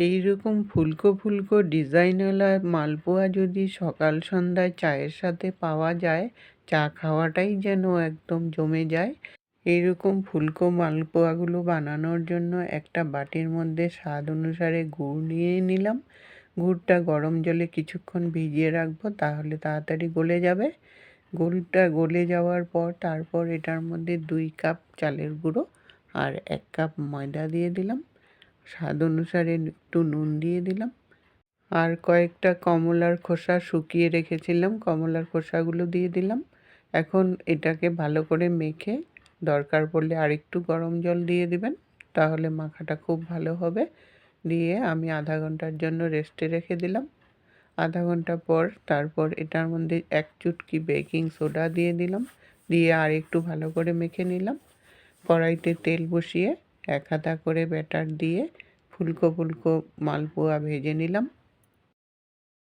এইরকম ফুলকো ফুলকো ডিজাইনওয়ালা মালপোয়া যদি সকাল সন্ধ্যায় চায়ের সাথে পাওয়া যায়, চা খাওয়াটাই যেন একদম জমে যায়। এইরকম ফুলকো মালপোয়াগুলো বানানোর জন্য একটা বাটির মধ্যে স্বাদ অনুসারে গুড় নিয়ে নিলাম। গুড়টা গরম জলে কিছুক্ষণ ভিজিয়ে রাখব, তাহলে তাড়াতাড়ি গলে যাবে। গুড়টা গলে যাওয়ার পর তারপর এটার মধ্যে দুই কাপ চালের গুঁড়ো আর এক কাপ ময়দা দিয়ে দিলাম। স্বাদ অনুসারে একটু নুন দিয়ে দিলাম। আর কয়েকটা কমলার খোসা শুকিয়ে রেখেছিলাম। কমলার খোসাগুলো দিয়ে দিলাম। এখন এটাকে ভালো করে মেখে দরকার পড়লে আরেকটু গরম জল দিয়ে দিবেন। তাহলে মাখাটা খুব ভালো হবে। দিয়ে আমি আধা ঘণ্টার জন্য রেস্টে রেখে দিলাম। আধা ঘণ্টা পর তারপর এটার মধ্যে এক চুটকি বেকিং সোডা দিয়ে দিলাম। দিয়ে আর একটু ভালো করে মেখে নিলাম। কড়াইতে তেল বসিয়ে এক হাতা করে ব্যাটার দিয়ে ফুলকো ফুলকো মালপোয়া ভেজে নিলাম।